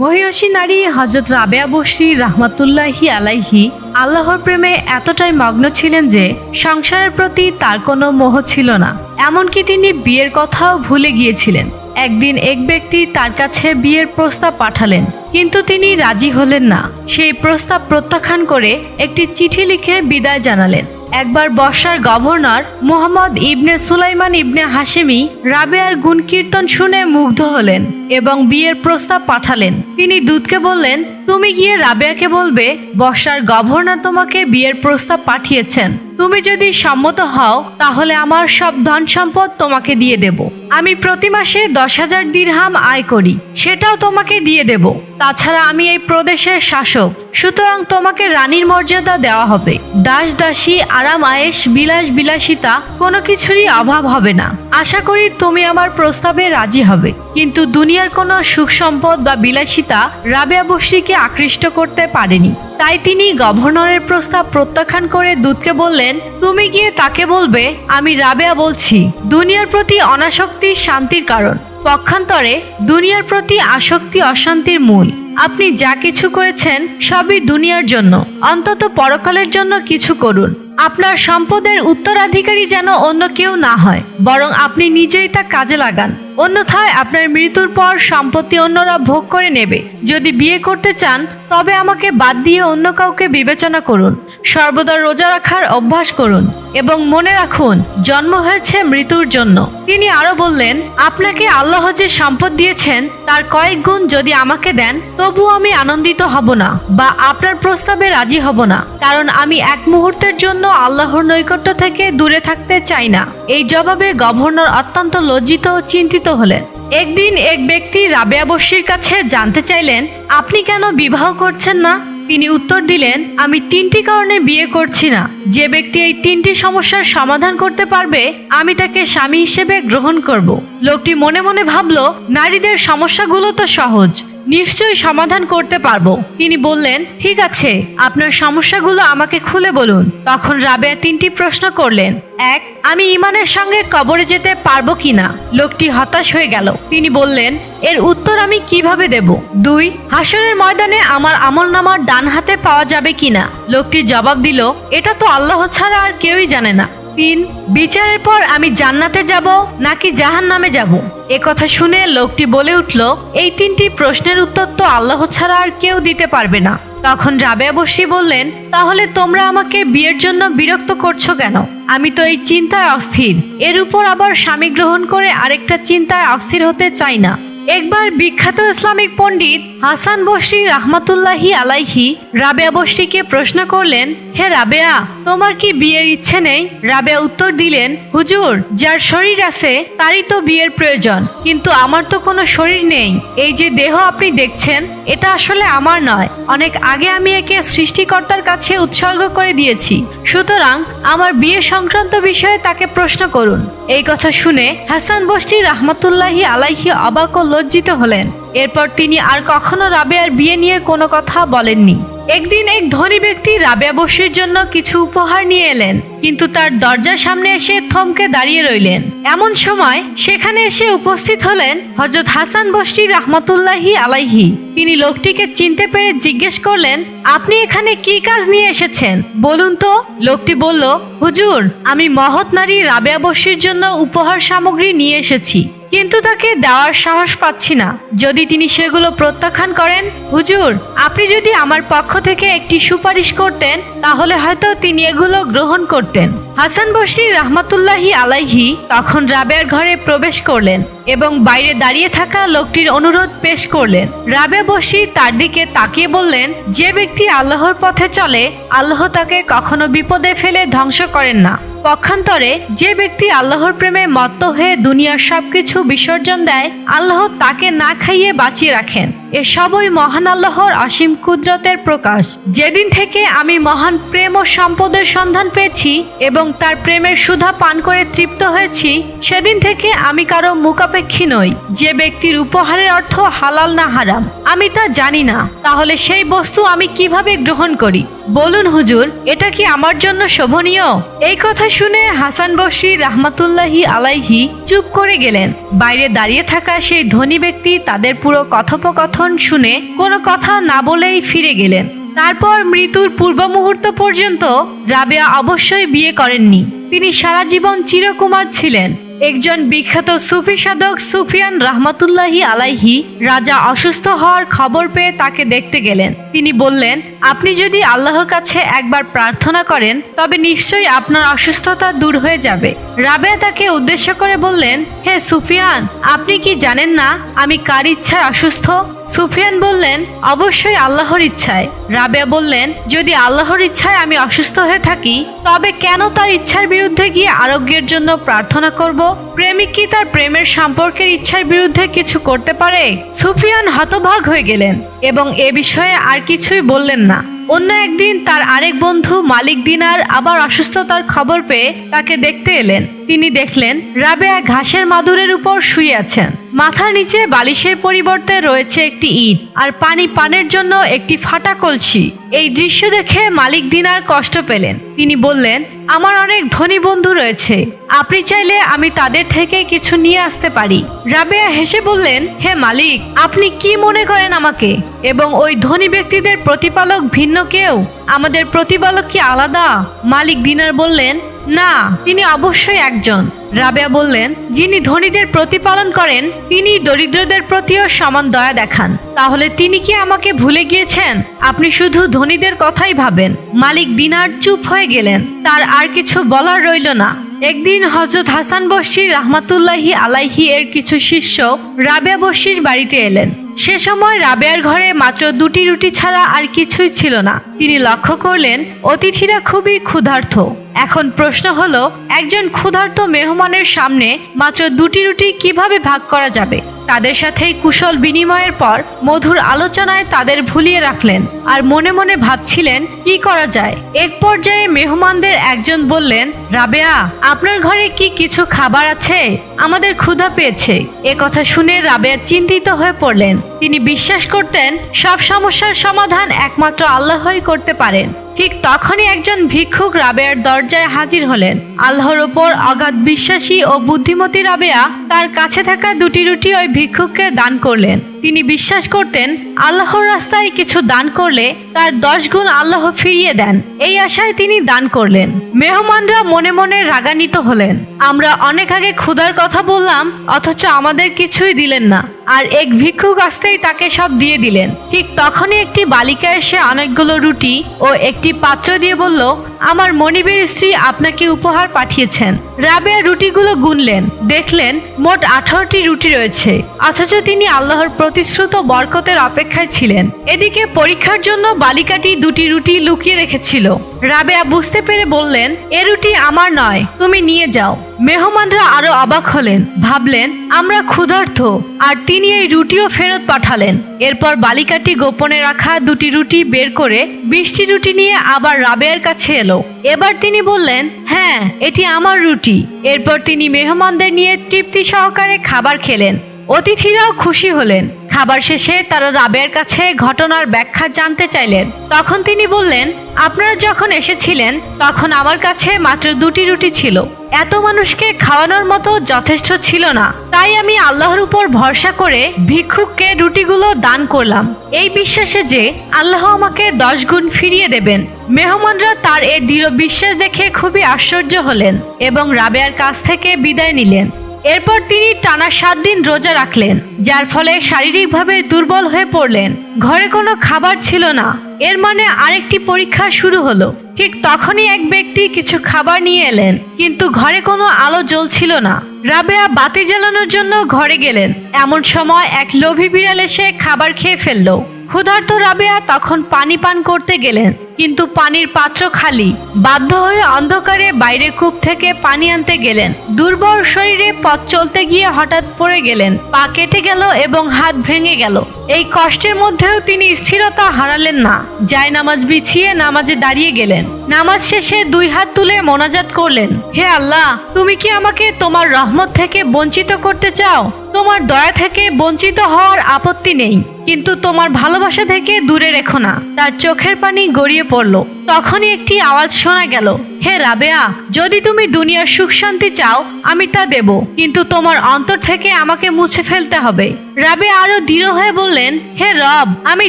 মহিষী নারী হজরত রাবেয়া বসরি রাহমাতুল্লাহি আলাইহি আল্লাহর প্রেমে এতটাই মগ্ন ছিলেন যে সংসারের প্রতি তার কোনো মোহ ছিল না। এমনকি তিনি বিয়ের কথাও ভুলে গিয়েছিলেন। একদিন এক ব্যক্তি তার কাছে বিয়ের প্রস্তাব পাঠালেন, কিন্তু তিনি রাজি হলেন না। সেই প্রস্তাব প্রত্যাখ্যান করে একটি চিঠি লিখে বিদায় জানালেন। একবার বর্ষার governor Muhammad ibn Sulaiman ibn Hashemi রাবেয়ার গুণ কীর্তন শুনে মুগ্ধ হলেন এবং বিয়ের প্রস্তাব পাঠালেন। তিনি দূতকে বললেন, তুমি গিয়ে রাবেয়াকে বলবে, বর্ষার গভর্নর তোমাকে বিয়ের প্রস্তাব পাঠিয়েছেন। তুমি যদি সম্মত হও, তাহলে আমার সব ধন সম্পদ তোমাকে দিয়ে দেব। আমি প্রতি মাসে দশ হাজার দিরহাম আয় করি, সেটাও তোমাকে দিয়ে দেব। তাছাড়া আমি এই প্রদেশের শাসক, সুতরাং তোমাকে রানীর মর্যাদা দেওয়া হবে। দাস দাসী আরাম আয়েস বিলাস বিলাসিতা কোনো কিছুরই অভাব হবে না। আশা করি তুমি আমার প্রস্তাবে রাজি হবে। কিন্তু দুনিয়ার কোনো সুখ সম্পদ বা বিলাসিতা রাবেয়া বসরিকে আকৃষ্ট করতে পারেনি। তাই তিনি গভর্নরের প্রস্তাব প্রত্যাখ্যান করে দূতকে বললেন, তুমি গিয়ে তাকে বলবে, আমি রাবেয়া বলছি। দুনিয়ার প্রতি অনাসক্তি শান্তির কারণ। পক্ষান্তরে দুনিয়ার প্রতি আসক্তি অশান্তির মূল। আপনি যা কিছু করেছেন সবই দুনিয়ার জন্য। অন্তত পরকালের জন্য কিছু করুন। আপনার সম্পদের উত্তরাধিকারী যেন অন্য কেউ না হয়, বরং আপনি নিজেই তা কাজে লাগান। অন্যথায় আপনার মৃত্যুর পর সম্পত্তি অন্যরা ভোগ করে নেবে। যদি বিয়ে করতে চান, তবে আমাকে বাদ দিয়ে অন্য কাউকে বিবেচনা করুন। সর্বদা রোজা রাখার অভ্যাস করুন এবং মনে রাখুন, জন্ম হয়েছে মৃত্যুর জন্য। তিনি আরও বললেন, আপনাকে আল্লাহ যে সম্পদ দিয়েছেন, তার কয়েক গুণ যদি আমাকে দেন তবু আমি আনন্দিত হব না বা আপনার প্রস্তাবে রাজি হব না। কারণ আমি এক মুহূর্তের জন্য আল্লাহর নৈকট্য থেকে দূরে থাকতে চাই না। এই জবাবে গভর্নর অত্যন্ত লজ্জিত ও চিন্তিত হলেন। একদিন এক ব্যক্তি রাবেয়া বস্যির কাছে জানতে চাইলেন, আপনি কেন বিবাহ করছেন না? তিনি উত্তর দিলেন, আমি তিনটি কারণে বিয়ে করছি না। যে ব্যক্তি এই তিনটি সমস্যার সমাধান করতে পারবে, আমি তাকে স্বামী হিসেবে গ্রহণ করব। লোকটি মনে মনে ভাবল, নারীদের সমস্যাগুলো তো সহজ। নিশ্চয়ই সমাধান করতে পারব। তিনি বললেন, ঠিক আছে, আপনার সমস্যাগুলো আমাকে খুলে বলুন। তখন রাবেয়া তিনটি প্রশ্ন করলেন। এক, আমি ইমানের সঙ্গে কবরে যেতে পারব কিনা? লোকটি হতাশ হয়ে গেল। তিনি বললেন, এর উত্তর আমি কীভাবে দেব? দুই, হাসরের ময়দানে আমার আমল নামার ডান হাতে পাওয়া যাবে কিনা? লোকটি জবাব দিল, এটা তো আল্লাহ ছাড়া আর কেউই জানে না। তিন বিচারের পর আমি জান্নাতে যাব নাকি জাহান নামে যাব? এ কথা শুনে লোকটি বলে উঠল, এই তিনটি প্রশ্নের উত্তর তো আল্লাহ ছাড়া আর কেউ দিতে পারবে না। তখন রাবেয়া বসি বললেন, তাহলে তোমরা আমাকে বিয়ের জন্য বিরক্ত করছ কেন? আমি তো এই চিন্তায় অস্থির। এর উপর আবার স্বামী গ্রহণ করে আরেকটা চিন্তায় অস্থির হতে চাই না। একবার বিখ্যাত ইসলামিক পণ্ডিত হাসান বসরি রাহমাতুল্লাহি আলাইহি রাবেয়া বসরিকে প্রশ্ন করলেন, হে রাবেয়া, তোমার কি বিয়ের ইচ্ছে নেই? রাবেয়া উত্তর দিলেন, হুজুর, যার শরীর আছে, তারই তো বিয়ের প্রয়োজন, কিন্তু আমার তো কোনো শরীর নেই। এই যে দেহ আপনি দেখছেন, এটা আসলে আমার নয়। অনেক আগে আমি একে সৃষ্টিকর্তার কাছে উৎসর্গ করে দিয়েছি। সুতরাং আমার বিয়ে সংক্রান্ত বিষয়ে তাকে প্রশ্ন করুন। এই কথা শুনে হাসান বস্তি রাহমাতুল্লাহি আলাইহি অবাক লজ্জিত হলেন। এরপর তিনি আর কখনো রাবেয়ার বিয়ে নিয়ে কোনো কথা বলেননি। একদিন এক ধনী ব্যক্তি রাবেয়া বসির জন্য কিছু উপহার নিয়ে এলেন। কিন্তু তার দরজার সামনে এসে থমকে দাঁড়িয়ে রইলেন। এমন সময় সেখানে এসে উপস্থিত হলেন হজরত হাসান বস্তি রাহমাতুল্লাহি আলাইহি। তিনি লোকটিকে চিনতে পেরে জিজ্ঞেস করলেন, আপনি এখানে কি কাজ নিয়ে এসেছেন? বলুন তো, লোকটি বলল, হুজুর, আমি মহৎ নারী রাবেয়া বসির জন্য উপহার সামগ্রী নিয়ে এসেছি, কিন্তু তাকে দেওয়ার সাহস পাচ্ছি না। যদি তিনি সেগুলো প্রত্যাখ্যান করেন, হুজুর, আপনি যদি আমার পক্ষ থেকে একটি সুপারিশ করতেন, তাহলে হয়তো তিনি এগুলো গ্রহণ করতেন। হাসান বসরি রাহমাতুল্লাহি আলাইহি তখন রাবেয়ার ঘরে প্রবেশ করলেন। এবং বাইরে দাঁড়িয়ে থাকা লোকটির অনুরোধ পেশ করলেন। রাবে বসি তার দিকে তাকিয়ে বললেন, যে ব্যক্তি আল্লাহর পথে চলে, আল্লাহ তাকে কখনো বিপদে ফেলে ধ্বংস করেন না। পক্ষান্তরে, যে ব্যক্তি আল্লাহর প্রেমে মত্ত হয়ে দুনিয়ার সবকিছু বিসর্জন দেয়, আল্লাহ তাকে না খাইয়ে বাঁচিয়ে রাখেন। এ সবই মহান আল্লাহর অসীম কুদরতের প্রকাশ। যেদিন থেকে আমি মহান প্রেম ও সম্পদের সন্ধান পেয়েছি এবং তার প্রেমের সুধা পান করে তৃপ্ত হয়েছি, সেদিন থেকে আমি কারও মুখাপেক্ষী নই। যে ব্যক্তির উপহারের অর্থ হালাল না হারাম, আমি তা জানি না। তাহলে সেই বস্তু আমি কীভাবে গ্রহণ করি? বলুন হুজুর, এটা কি আমার জন্য শোভনীয়? এই কথা শুনে হাসান বসরি রাহমাতুল্লাহি আলাইহি চুপ করে গেলেন। বাইরে দাঁড়িয়ে থাকা সেই ধনী ব্যক্তি তাদের পুরো কথোপকথন শুনে কোনো কথা না বলেই ফিরে গেলেন। তারপর মৃত্যুর পূর্ব মুহূর্ত পর্যন্ত রাবেয়া অবশ্যই বিয়ে করেননি। তিনি সারা জীবন চিরকুমার ছিলেন। একজন বিখ্যাত সুফি সাধক সুফিয়ান রাহমাতুল্লাহি আলাইহি রাজা অসুস্থ হওয়ার খবর পেয়ে তাকে দেখতে গেলেন। তিনি বললেন, আপনি যদি আল্লাহর কাছে একবার প্রার্থনা করেন, তবে নিশ্চয়ই আপনার অসুস্থতা দূর হয়ে যাবে। রাবেয়া তাকে উদ্দেশ্য করে বললেন, হে সুফিয়ান, আপনি কি জানেন না আমি কার ইচ্ছায় অসুস্থ? সুফিয়ান বললেন, অবশ্যই আল্লাহর ইচ্ছায়। রাবেয়া বললেন, যদি আল্লাহর ইচ্ছায় আমি অসুস্থ হয়ে থাকি, তবে কেন তার ইচ্ছার বিরুদ্ধে গিয়ে আরোগ্যের জন্য প্রার্থনা করব? প্রেমিক কি তার প্রেমের সম্পর্কের ইচ্ছার বিরুদ্ধে কিছু করতে পারে? সুফিয়ান হতভাগ হয়ে গেলেন এবং এ বিষয়ে আর কিছুই বললেন না। অন্য একদিন তার আরেক বন্ধু মালিক দিনার আবার অসুস্থতার খবর পেয়ে তাকে দেখতে এলেন। তিনি দেখলেন, রাবেয়া ঘাসের মাদুরের উপর শুয়ে আছেন। মাথার নিচে বালিশের পরিবর্তে রয়েছে একটি ইট, আর পানি পানের জন্য একটি ফাটা কলসি। এই দৃশ্য দেখে মালিক দিনার কষ্ট পেলেন। তিনি বললেন, আমার অনেক ধনী বন্ধু রয়েছে। আপনি চাইলে আমি তাদের থেকে কিছু নিয়ে আসতে পারি। রাবেয়া হেসে বললেন, হে মালিক, আপনি কি মনে করেন আমাকে? এবং ওই ধনী ব্যক্তিদের প্রতিপালক ভিন্ন কেউ? আমাদের প্রতিপালক কি আলাদা? মালিক দিনার বললেন, না, তিনি অবশ্যই একজন। রাবেয়া বললেন, যিনি ধনীদের প্রতিপালন করেন তিনি দরিদ্রদের প্রতিও সমান দয়া দেখান। তাহলে তিনি কি আমাকে ভুলে গিয়েছেন? আপনি শুধু ধনীদের কথাই ভাবেন। মালিক দিনার চুপ হয়ে গেলেন। তার আর কিছু বলার রইল না। একদিন হজরত হাসান বশির রহমাতুল্লাহি আলাইহি এর কিছু শিষ্য রাবেয়া বশির বাড়িতে এলেন। সে সময় রাবেয়ার ঘরে মাত্র দুটি রুটি ছাড়া আর কিছুই ছিল না। তিনি লক্ষ্য করলেন, অতিথিরা খুবই ক্ষুধার্ত। এখন প্রশ্ন হলো, একজন ক্ষুধার্ত মেহমানের সামনে মাত্র দুটি রুটি কীভাবে ভাগ করা যাবে? তাদের সাথেই কুশল বিনিময়ের পর মধুর আলোচনায় তাদের ভুলিয়ে রাখলেন আর মনে মনে ভাবছিলেন, কি করা যায়? এক পর্যায়ে মেহমানদের একজন বললেন, রাবেয়া, আপনার ঘরে কি কিছু খাবার আছে? আমাদের ক্ষুধা পেয়েছে। এ কথা শুনে রাবেয়া চিন্তিত হয়ে পড়লেন। তিনি বিশ্বাস করতেন, সব সমস্যার সমাধান একমাত্র আল্লাহই করতে পারেন। ঠিক তখনই একজন ভিক্ষুক রাবেয়ার দরজায় হাজির হলেন। আল্লাহর ওপর অগাধ বিশ্বাসী ও বুদ্ধিমতী রাবেয়া তার কাছে থাকা দুটি রুটি ওই ভিক্ষুককে দান করলেন। তিনি বিশ্বাস করতেন, আল্লাহর রাস্তায় কিছু দান করলে তার দশ গুণ আল্লাহ ফিরিয়ে দেন। এই আশায় তিনি দান করলেন। মেহমানরা মনে মনে রাগান্বিত হলেন। আমরা অনেক আগে ক্ষুধার কথা বললাম, অথচ আমাদের কিছুই দিলেন না। আর এক ভিক্ষুক আসতেই তাকে সব দিয়ে দিলেন। ঠিক তখনই একটি বালিকা এসে অনেকগুলো রুটি ও একটি পাত্র দিয়ে বলল, আমার মনিবের স্ত্রী আপনাকে উপহার পাঠিয়েছেন। রাবেয়া রুটিগুলো গুনলেন। দেখলেন, মোট আঠারোটি রুটি রয়েছে। অথচ তিনি আল্লাহর প্রতিশ্রুত বরকতের অপেক্ষায় ছিলেন। এদিকে পরীক্ষার জন্য বালিকাটি দুটি রুটি লুকিয়ে রেখেছিল। রাবেয়া বুঝতে পেরে বললেন, এ রুটি আমার নয়, তুমি নিয়ে যাও। মেহমানরা আরও অবাক হলেন, ভাবলেন, আমরা ক্ষুধার্ত। আর তিনি এই রুটিও ফেরত পাঠালেন। এরপর বালিকাটি গোপনে রাখা দুটি রুটি বের করে বৃষ্টি রুটি নিয়ে আবার রাবেয়ার কাছে এলো। এবার তিনি বললেন হ্যাঁ এটি আমার রুটি। এরপর তিনি মেহমানদের নিয়ে তৃপ্তি সহকারে খাবার খেলেন। অতিথিরাও খুশি হলেন। খাবার শেষে তারা রাবেয়ার কাছে ঘটনার ব্যাখ্যা জানতে চাইলেন। তখন তিনি বললেন, আপনারা যখন এসেছিলেন, তখন আমার কাছে মাত্র দুটি রুটি ছিল। এত মানুষকে খাওয়ানোর মতো যথেষ্ট ছিল না। তাই আমি আল্লাহর উপর ভরসা করে ভিক্ষুককে রুটিগুলো দান করলাম। এই বিশ্বাসে যে আল্লাহ আমাকে দশ গুণ ফিরিয়ে দেবেন। মেহমানরা তার এই দৃঢ় বিশ্বাস দেখে খুবই আশ্চর্য হলেন এবং রাবেয়ার কাছ থেকে বিদায় নিলেন। এরপর তিনি টানা সাত দিন রোজা রাখলেন, যার ফলে শারীরিকভাবে দুর্বল হয়ে পড়লেন। ঘরে কোনো খাবার ছিল না। এর মানে আরেকটি পরীক্ষা শুরু হলো। ঠিক তখনই এক ব্যক্তি কিছু খাবার নিয়ে এলেন, কিন্তু ঘরে কোনো আলো জ্বলছিল না। রাবেয়া বাতি জ্বালানোর জন্য ঘরে গেলেন। এমন সময় এক লোভী বিড়াল এসে খাবার খেয়ে ফেলল। ক্ষুধার্ত রাবেয়া তখন পানি পান করতে গেলেন। কিন্তু পানির পাত্র খালি। বাধ্য হয়ে অন্ধকারে বাইরে কূপ থেকে পানি আনতে গেলেন। দুর্বল শরীরে পথ চলতে গিয়ে হঠাৎ পড়ে গেলেন। পা কেটে গেল এবং হাত ভেঙে গেল। এই কষ্টের মধ্যেও তিনি স্থিরতা হারালেন না। যায় নামাজ বিছিয়ে নামাজে দাঁড়িয়ে গেলেন। নামাজ শেষে দুই হাত তুলে মোনাজাত করলেন, হে আল্লাহ, তুমি কি আমাকে তোমার রহমত থেকে বঞ্চিত করতে চাও? তোমার দয়া থেকে বঞ্চিত হওয়ার আপত্তি নেই। কিন্তু তোমার ভালোবাসা থেকে দূরে রেখো না। তার চোখের পানি গড়িয়ে পড়ল। তখনই একটি আওয়াজ শোনা গেল, হে রাবেয়া, যদি তুমি দুনিয়ার সুখ শান্তি চাও, আমি তা দেব, কিন্তু তোমার অন্তর থেকে আমাকে মুছে ফেলতে হবে। রাবে আরও দৃঢ় হয়ে বললেন, হে রব, আমি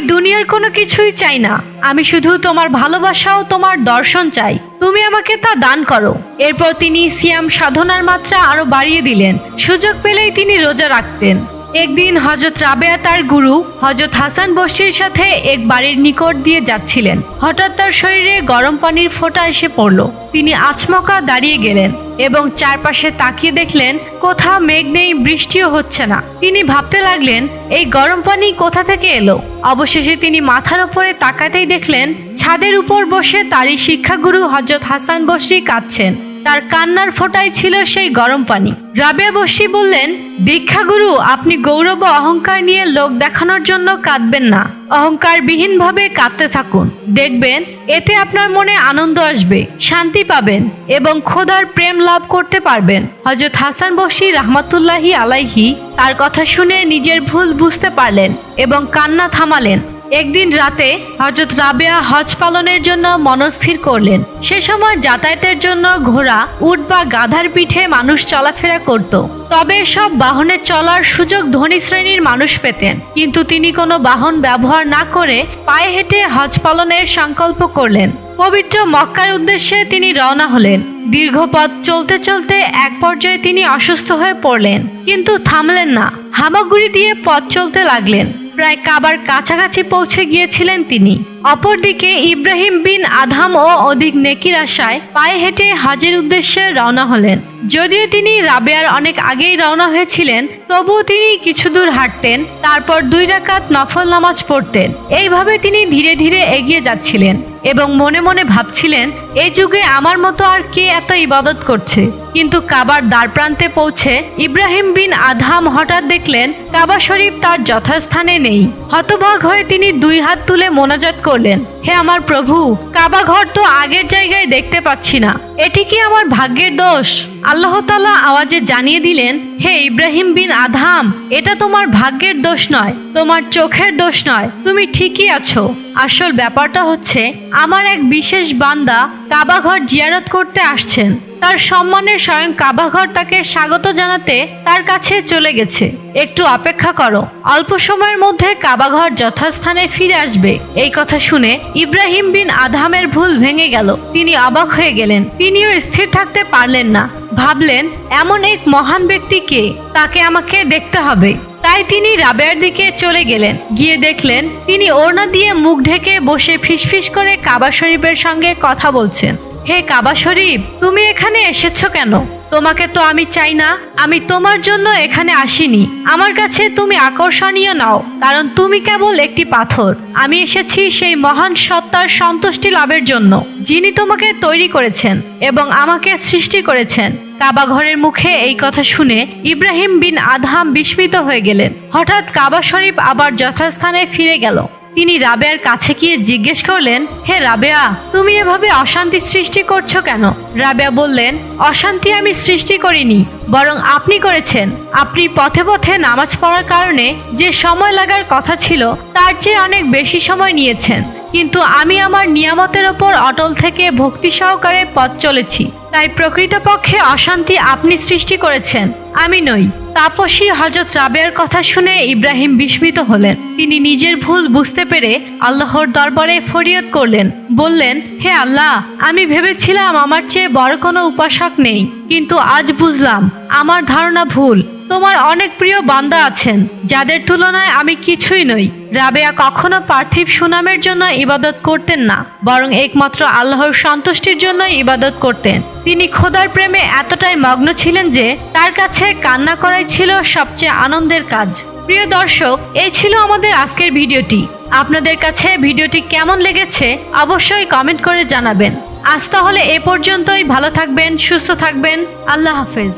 দুনিয়ার কোনো কিছুই চাই না। আমি শুধু তোমার ভালোবাসা ও তোমার দর্শন চাই। তুমি আমাকে তা দান করো। এরপর তিনি সিয়াম সাধনার মাত্রা আরও বাড়িয়ে দিলেন। সুযোগ পেলেই তিনি রোজা রাখতেন। একদিন হজরত রাবেয়া তার গুরু হজরত হাসান বসির সাথে এক বাড়ির নিকট দিয়ে যাচ্ছিলেন। হঠাৎ তার শরীরে গরম পানির ফোঁটা এসে পড়ল। তিনি আচমকা দাঁড়িয়ে গেলেন এবং চারপাশে তাকিয়ে দেখলেন, কোথাও মেঘ নেই, বৃষ্টিও হচ্ছে না। তিনি ভাবতে লাগলেন, এই গরম পানি কোথা থেকে এলো? অবশেষে তিনি মাথার উপরে তাকাতেই দেখলেন, ছাদের উপর বসে তারই শিক্ষাগুরু হজরত হাসান বসরি কাঁদছেন। তার কান্নার ফোঁটায় ছিল সেই গরম পানি। রাবেয়া বসি বললেন দীক্ষাগুরু আপনি গৌরব অহংকার নিয়ে লোক দেখানোর জন্য কাঁদবেন না। অহংকার বিহীনভাবে কাঁদতে থাকুন। দেখবেন, এতে আপনার মনে আনন্দ আসবে, শান্তি পাবেন এবং খোদার প্রেম লাভ করতে পারবেন। হজরত হাসান বসি রহমাতুল্লাহি আলাইহি তার কথা শুনে নিজের ভুল বুঝতে পারলেন এবং কান্না থামালেন। একদিন রাতে হজরত রাবেয়া হজ পালনের জন্য মনস্থির করলেন। সে সময় যাতায়াতের জন্য ঘোড়া, উট বা গাধার পিঠে মানুষ চলাফেরা করত। তবে সব বাহনে চলার সুযোগ ধনী শ্রেণির মানুষ পেতেন। কিন্তু তিনি কোনো বাহন ব্যবহার না করে পায়ে হেঁটে হজ পালনের সংকল্প করলেন। পবিত্র মক্কার উদ্দেশ্যে তিনি রওনা হলেন। দীর্ঘ পথ চলতে চলতে এক পর্যায়ে তিনি অসুস্থ হয়ে পড়লেন। কিন্তু থামলেন না। হামাগুড়ি দিয়ে পথ চলতে লাগলেন। প্রায় কাবার কাছাকাছি পৌঁছে গিয়েছিলেন তিনি। অপরদিকে ইব্রাহিম বিন আধাম ও অধিক নেকির আশায় পায়ে হেঁটে হাজির উদ্দেশ্যে রওনা হলেন। যদিও তিনি রাবেয়ার অনেক আগেই রওনা হয়েছিলেন, তবুও তিনি কিছু দূর হাঁটতেন, তারপর দুই রাকাত নফল নামাজ পড়তেন। এইভাবে তিনি ধীরে ধীরে এগিয়ে যাচ্ছিলেন এবং মনে মনে ভাবছিলেন, এই যুগে আমার মতো আর কে এত ইবাদত করছে? কিন্তু কাবার দ্বারপ্রান্তে পৌঁছে ইব্রাহিম বিন আধাম হঠাৎ দেখলেন, কাবা শরীফ তার যথাস্থানে নেই। হতভাগ হয়ে তিনি দুই হাত তুলে মোনাজাত করলেন, হে আমার প্রভু কাবা ঘর তো আগের জায়গায় দেখতে পাচ্ছি না। এটি কি আমার ভাগ্যের দোষ? আল্লাহ তালা আওয়াজে জানিয়ে দিলেন, হে ইব্রাহিম বিন আধাম এটা তোমার ভাগ্যের দোষ নয়, তোমার চোখের দোষ নয়, তুমি ঠিকই আছো। আসল ব্যাপারটা হচ্ছে, আমার এক বিশেষ বান্দা কাবাঘর জিয়ারত করতে আসছেন। তার সম্মানের স্বয়ং কাবাঘর তাকে স্বাগত জানাতে তার কাছে চলে গেছে। একটু অপেক্ষা করো, অল্প সময়ের মধ্যে কাবাঘর যথাস্থানে ফিরে আসবে। এই কথা শুনে ইব্রাহিম বিন আধামের ভুল ভেঙে গেল। তিনি অবাক হয়ে গেলেন। তিনিও স্থির থাকতে পারলেন না। ভাবলেন, এমন এক মহান ব্যক্তিকে তাকে আমাকে দেখতে হবে। তাই তিনি রাবেয়ার দিকে চলে গেলেন। গিয়ে দেখলেন, তিনি ওড়না দিয়ে মুখ ঢেকে বসে ফিসফিস করে কাবা শরীফের সঙ্গে কথা বলছেন। হে কাবা শরীফ, তুমি এখানে এসেছ কেন? তোমাকে তো আমি চাই না। আমি তোমার জন্য এখানে আসিনি। আমার কাছে তুমি আকর্ষণীয় নাও, কারণ তুমি কেবল একটি পাথর। আমি এসেছি সেই মহান সত্তার সন্তুষ্টি লাভের জন্য, যিনি তোমাকে তৈরি করেছেন এবং আমাকে সৃষ্টি করেছেন। কাবা ঘরের মুখে এই কথা শুনে ইব্রাহিম বিন আদহাম বিস্মিত হয়ে গেলেন। হঠাৎ কাবা শরীফ আবার যথাস্থানে ফিরে গেল। তিনি রাবেয়ার কাছে গিয়ে জিজ্ঞেস করলেন, হে রাবেয়া, তুমি এভাবে অশান্তি সৃষ্টি করছ কেন? রাবেয়া বললেন, অশান্তি আমি সৃষ্টি করিনি, বরং আপনি করেছেন। আপনি পথে পথে নামাজ পড়ার কারণে যে সময় লাগার কথা ছিল, তার চেয়ে অনেক বেশি সময় নিয়েছেন। কিন্তু আমি আমার নিয়ামতের ওপর অটল থেকে ভক্তি সহকারে পথ চলেছি। তাই প্রকৃতপক্ষে অশান্তি আপনি সৃষ্টি করেছেন। আমি নই। তাপসী হজরত রাবেয়ার কথা শুনে ইব্রাহিম বিস্মিত হলেন। তিনি নিজের ভুল বুঝতে পেরে আল্লাহর দরবারে ফরিয়াদ করলেন। বললেন, হে আল্লাহ, আমি ভেবেছিলাম আমার চেয়ে বড় কোনো উপাসক নেই। কিন্তু আজ বুঝলাম, আমার ধারণা ভুল। তোমার অনেক প্রিয় বান্দা আছেন, যাদের তুলনায় আমি কিছুই নই। রাবেয়া কখনো পার্থিব সুনামের জন্য ইবাদত করতেন না, বরং একমাত্র আল্লাহর সন্তুষ্টির জন্য ইবাদত করতেন। তিনি খোদার প্রেমে এতটাই মগ্ন ছিলেন যে, তার কাছে কান্না করাই ছিল সবচেয়ে আনন্দের কাজ। প্রিয় দর্শক, এই ছিল আমাদের আজকের ভিডিওটি। আপনাদের কাছে ভিডিওটি কেমন লেগেছে, অবশ্যই কমেন্ট করে জানাবেন। আজ তাহলে এ পর্যন্তই, ভালো থাকবেন, সুস্থ থাকবেন, আল্লাহ হাফেজ।